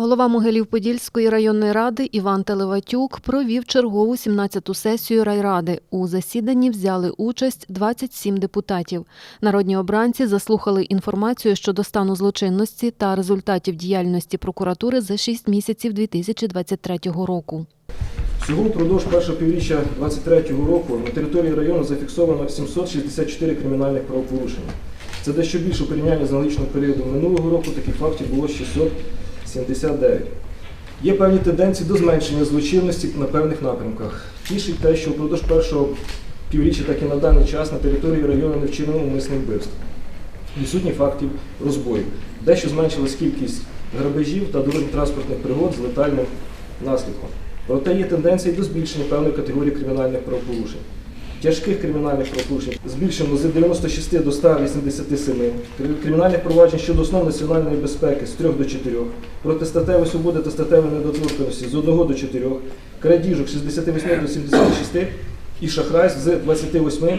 Голова Могилів-Подільської районної ради Іван Телеватюк провів чергову 17-ту сесію райради. У засіданні взяли участь 27 депутатів. Народні обранці заслухали інформацію щодо стану злочинності та результатів діяльності прокуратури за 6 місяців 2023 року. Всього впродовж першого півріччя 2023 року на території району зафіксовано 764 кримінальних правопорушення. Це дещо більше у порівнянні з аналогічним періодом минулого року. Таких фактів було 679. Є певні тенденції до зменшення злочинності на певних напрямках. Тішить те, що впродовж першого півріччя, так і на даний час на території району не вчинено умисних вбивств. Відсутні фактів розбою. Дещо зменшилась кількість грабежів та дорожньо-транспортних пригод з летальним наслідком. Проте є тенденція до збільшення певної категорії кримінальних правопорушень. Тяжких кримінальних правопорушень. Збільшено з 96 до 187, кримінальних проваджень щодо основ національної безпеки з 3 до 4, проти статевої свободи та статевої недоторканості з 1 до 4, крадіжок з 68 до 76 і шахрайств з 28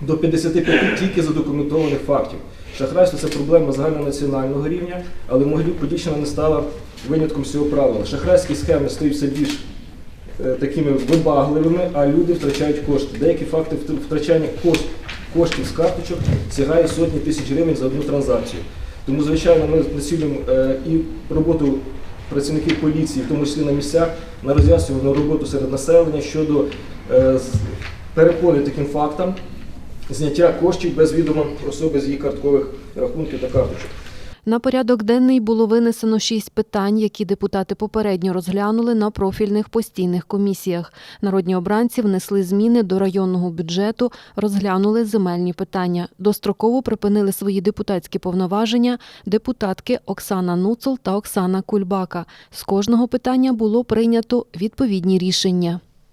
до 55 тільки задокументованих фактів. Шахрайство це проблема загальнонаціонального рівня, але Могилів-Подільщина не стала винятком цього правила. Шахрайські схеми стають все більш такими вибагливими, а люди втрачають кошти. Деякі факти втрачання кошт, коштів з карточок сягає сотні тисяч гривень за одну транзакцію. Тому, звичайно, ми націлюємо е, і роботу працівників поліції, в тому числі на місцях, на роз'яснювальну роботу серед населення щодо е, перепони таким фактам, зняття коштів без відома особи з її карткових рахунків та карточок. На порядок денний було винесено шість питань, які депутати попередньо розглянули на профільних постійних комісіях. Народні обранці внесли зміни до районного бюджету, розглянули земельні питання. Достроково припинили свої депутатські повноваження депутатки Оксана Нуцол та Оксана Кульбака. З кожного питання було прийнято відповідні рішення.